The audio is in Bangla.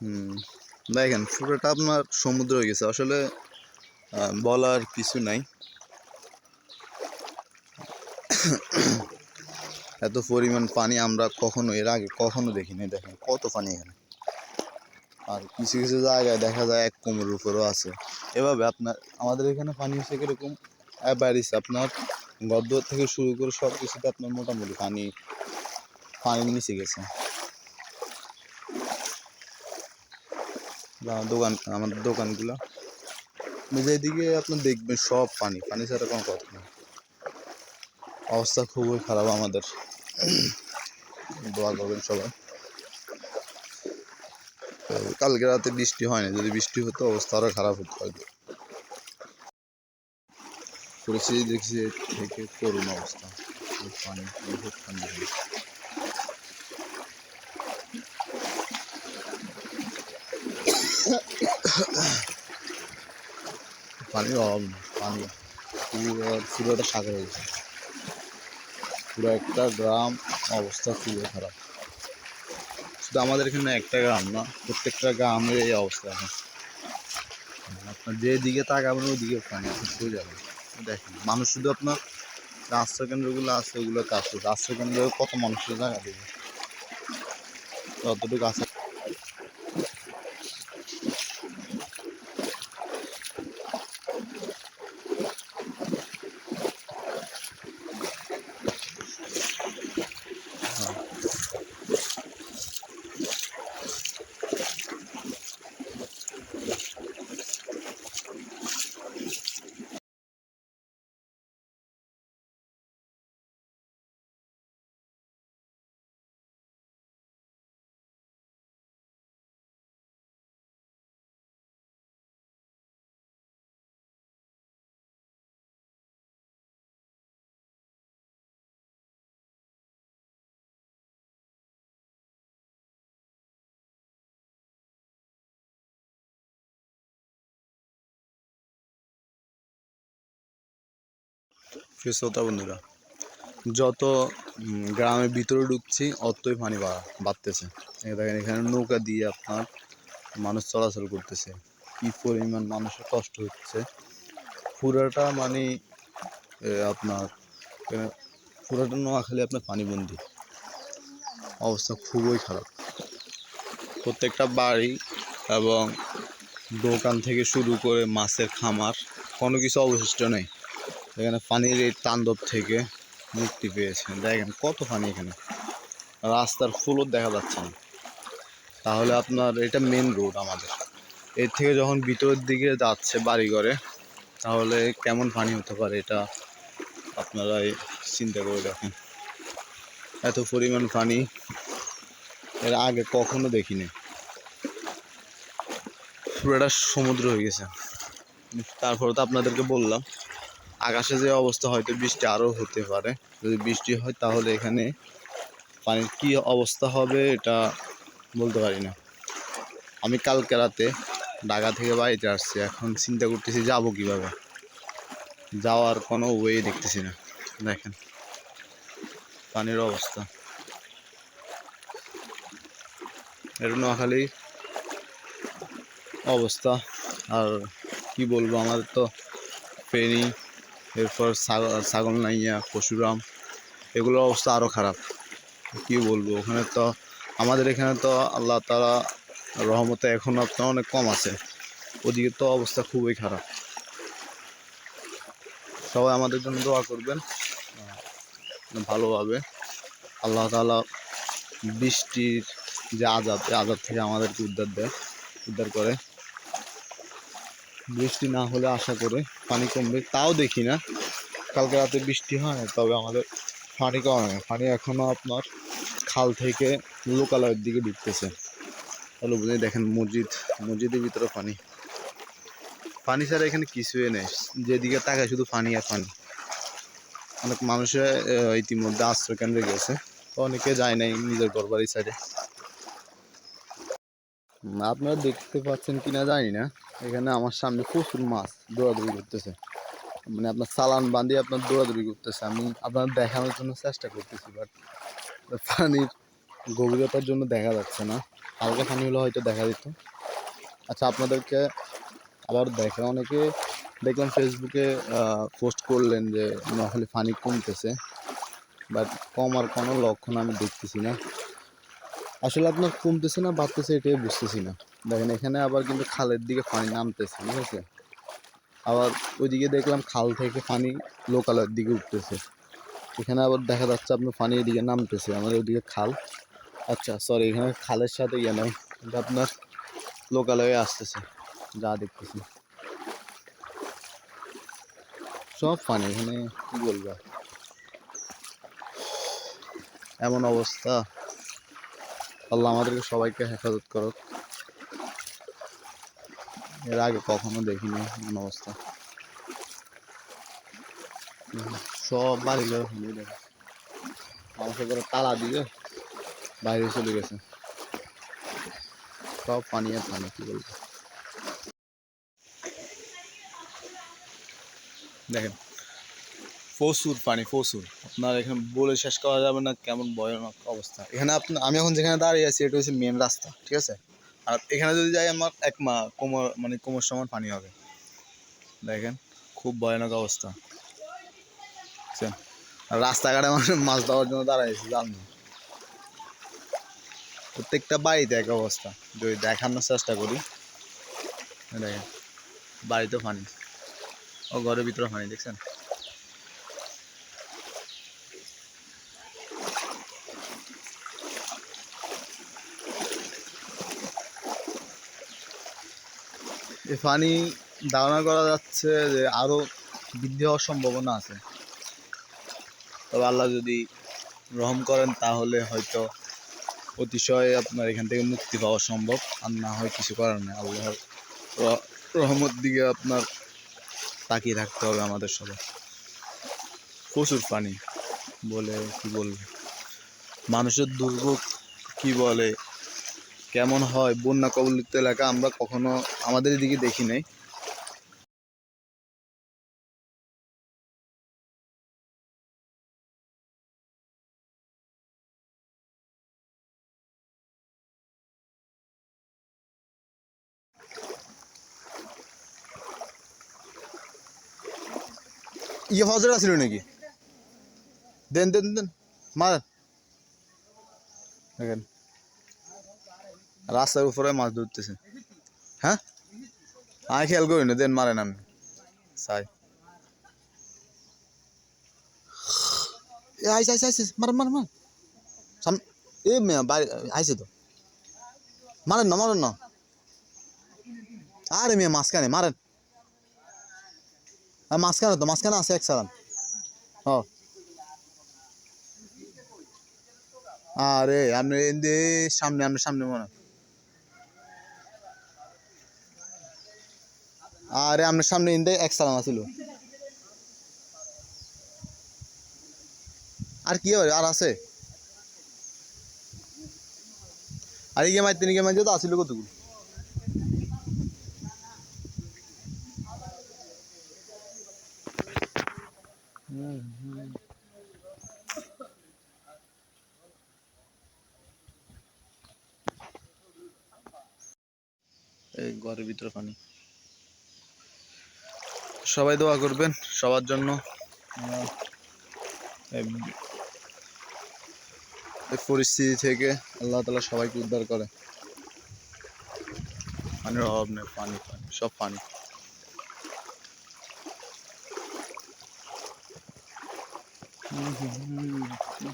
হুম। দেখেন পুরোটা আপনার সমুদ্র হয়ে গেছে। আসলে বলার কিছু নাই। এত পরিমাণ পানি আমরা কখনো, এর আগে কখনো দেখিনি। দেখেন, কত পানি এখানে। আর কিছু কিছু জায়গায় দেখা যায় এক কোমরের উপরেও আছে। এভাবে আপনার, আমাদের এখানে পানি হচ্ছে কীরকম? অ্যাভারেজ আপনার গদ্দ থেকে শুরু করে সব কিছুতে আপনার মোটামুটি পানি পানি নিচে গেছে। দোকান আমাদের দোকানগুলো। যেদিকে আপনি দেখবেন সব পানি পানি ছাড়া কোনো কথা নেই। অবস্থা খুবই খারাপ আমাদের। দোয়া করবেন সবাই। কালকে রাতে বৃষ্টি হয়নি, যদি বৃষ্টি হতো অবস্থা আরও খারাপ হতো হয়তো। পরিস্থিতি দেখছি থেকে করুণ অবস্থা। পানি। পানির অভাব পানি। পুরো পুরোটা সাগর হয়েছে পুরো একটা গ্রাম অবস্থা খুবই খারাপ। শুধু আমাদের এখানে একটা গ্রাম না, প্রত্যেকটা গ্রামের এই অবস্থা এখন। আপনার যেদিকে তাকাবেন ওইদিকে পানি আপনি শুয়ে যাবেন দেখেন, মানুষ শুধু আপনার রাষ্ট্র কেন্দ্রগুলো আছে, ওগুলো কাজ করছে রাষ্ট্র কেন্দ্রে কত মানুষের জায়গা দেবে ততটুকু আছে প্রিয় শ্রোতা বন্ধুরা, যত গ্রামের ভিতরে ঢুকছি, অতই পানি বাড়া বাড়তেছে। দেখেন, এখানে নৌকা দিয়ে আপনার মানুষ চলাচল করতেছে। কি পরিমাণ মানুষের কষ্ট হচ্ছে। পুরাটা মানে আপনার পুরাটা নোয়াখালী আপনার পানিবন্দি। অবস্থা খুবই খারাপ। প্রত্যেকটা বাড়ি এবং দোকান থেকে শুরু করে মাছের খামার, কোনো কিছু অবশিষ্ট নেই। এখানে পানির এই তাণ্ডব থেকে মুক্তি পেয়েছে। দেখেন কত পানি এখানে। রাস্তার ফুলও দেখা যাচ্ছে না। তাহলে আপনার এটা মেন রোড আমাদের। এর থেকে যখন ভিতরের দিকে যাচ্ছে বাড়ি বাড়িঘরে, তাহলে কেমন পানি হতে পারে এটা আপনারা এই চিন্তা করে দেখেন। এত পরিমাণ পানি এর আগে কখনো দেখিনি। পুরোটা সমুদ্র হয়ে গেছে। তারপরে তো আপনাদেরকে বললাম আকাশে যে অবস্থা হয়তো বৃষ্টি আরও হতে পারে। যদি বৃষ্টি হয়, তাহলে এখানে পানির কি অবস্থা হবে এটা বলতে পারি না। আমি কালকে রাতে ঢাকা থেকে বাড়িতে আসছি, এখন চিন্তা করতেছি যাব কীভাবে? যাওয়ার কোনো ওয়ে দেখতেছি না। দেখেন, পানির অবস্থা। এটা নোয়াখালী অবস্থা। আর কি বলব, আমাদের তো ফেনী এরপর ছাগল নাইয়া, পশুরাম, এগুলোর অবস্থা আরও খারাপ। কি বলব? ওখানে তো আমাদের এখানে তো আল্লাহ তালা রহমতে এখনও আপনার অনেক কম আছে। ওদিকে তো অবস্থা খুবই খারাপ। সবাই আমাদের জন্য দোয়া করবেন। ভালোভাবে আল্লাহ তালা বৃষ্টির যে আজাদ আজাদ থেকে আমাদেরকে উদ্ধার দেয়, উদ্ধার করে। বৃষ্টি না হলে আশা করে পানি কমবে, তাও দেখি না। কালকে রাতে বৃষ্টি হয়, তবে আমাদের পানি কমে পানি এখনও আপনার খাল থেকে লোকালয়ের দিকে ঢুকতেছে। তাহলে বুঝে দেখেন মসজিদ, মসজিদের ভিতরে পানি। পানি ছাড়া এখানে কিছুই নেই। যেদিকে তাকায় শুধু পানি আর পানি। অনেক মানুষের ইতিমধ্যে আশ্রয় কেন্দ্রে গেছে। তো অনেকে যায় নাই নিজের ঘর বাড়ির সাইডে আপনারা দেখতে পাচ্ছেন কিনা জানি না। এখানে আমার সামনে প্রচুর মাছ দৌড়াদৌড়ি করতেছে। মানে আপনার চালান বাঁধিয়ে আপনার দৌড়াদৌড়ি করতেছে। আমি আপনার দেখানোর জন্য চেষ্টা করতেছি বাট পানির গভীরতার জন্য দেখা যাচ্ছে না। হালকা পানি হলে হয়তো দেখা দিত আচ্ছা আপনাদেরকে আবার দেখে, অনেকে দেখলাম ফেসবুকে পোস্ট করলেন যে নোয়াখালী পানি কমতেছে। বাট কমার কোনো লক্ষণ আমি দেখতেছি না। আসলে আপনার কমতেছে না, বাড়তেছে এটাই বুঝতেছি না। দেখেন, এখানে আবার কিন্তু খালের দিকে পানি নামতেছে, ঠিক আছে? আবার ওইদিকে দেখলাম খাল থেকে পানি লোকালের দিকে উঠতেছে। এখানে আবার দেখা যাচ্ছে আপনার পানি এদিকে নামতেছে আমাদের ওইদিকে খাল। আচ্ছা সরি এখানে খালের সাথে ইয়ে নাই কিন্তু আপনার লোকাল হয়ে আসতেছে, যা দেখতেছি। সব পানি এখানে, কি বলব? এমন অবস্থা। আল্লাহ আমাদেরকে সবাইকে হেফাজত করো এর আগে কখনো দেখিনি এমন অবস্থা। সব বাড়িঘর মানুষের করে তালা দিয়ে বাইরে চলে গেছে। সব পানি আর পানি কি বলব? দেখেন প্রচুর পানি প্রচুর আপনার এখানে বলে শেষ করা যাবে না, কেমন ভয়ানক অবস্থা। এখানে আপনার আমি এখন যেখানে দাঁড়িয়ে আছি, এটা হচ্ছে মেন রাস্তা, ঠিক আছে? আর এখানে যদি যাই, আমার এক মা, কোমর মানে কোমর সমান পানি হবে। দেখেন, খুব ভয়ানক অবস্থা। বুঝছেন আর রাস্তাঘাটে মানুষ মাছ ধরার জন্য দাঁড়াইছে জানি প্রত্যেকটা বাড়িতে এক অবস্থা। যদি দেখানোর চেষ্টা করি, দেখেন বাড়িতে পানি, ও ঘরের ভিতরে পানি, দেখছেন? এই পানি ধারণা করা যাচ্ছে যে আরও বৃদ্ধি হওয়ার সম্ভাবনা আছে। তবে আল্লাহ যদি রহম করেন, তাহলে হয়তো অতিশয় আপনার এখান থেকে মুক্তি পাওয়া সম্ভব। আর না হয় কিছু করার নেই। আল্লাহর রহমত দিকে আপনার তাকিয়ে থাকতে হবে আমাদের সবাই প্রচুর পানি বলে কি বলবে? মানুষের দুর্ভোগ কি বলে? কেমন হয়? বন্যা কবলিত এলাকা আমরা কখনো আমাদের এদিকে দেখি নাই। ইয়ে ফজর আছিল নাকি? দেন দেন দেন মার রাস্তার উপরে মাছ ধরতেছে। হ্যাঁ? আমি খেয়াল করি না, দেন মারেন আমি। সাই এ, আইসে আইসে আইসে মার মার মার সাম এ বাড়ি আইসে তো। মারেন না মারেন না। আরে মেয়ে মাঝখানে, মারেন। আর মাঝখানে তো, মাঝখানে আছে এক সালান হ আরে, আপনি সামনে আপনার সামনে মনে হয়। আরে আপনার সামনে ইন্দে এক সালাম আছিল। আর কি আর আছে? আর এই গেমাই তিনি গেমাই তো আসিল কতগুলো? এই ঘরের ভিতরে পানি। সবাই দোয়া করবেন সবার জন্য। পরিস্থিতি থেকে আল্লাহ তালা সবাইকে উদ্ধার করে। পানির অভাব নেই পানি পানি সব পানি। হুম হুম হুম।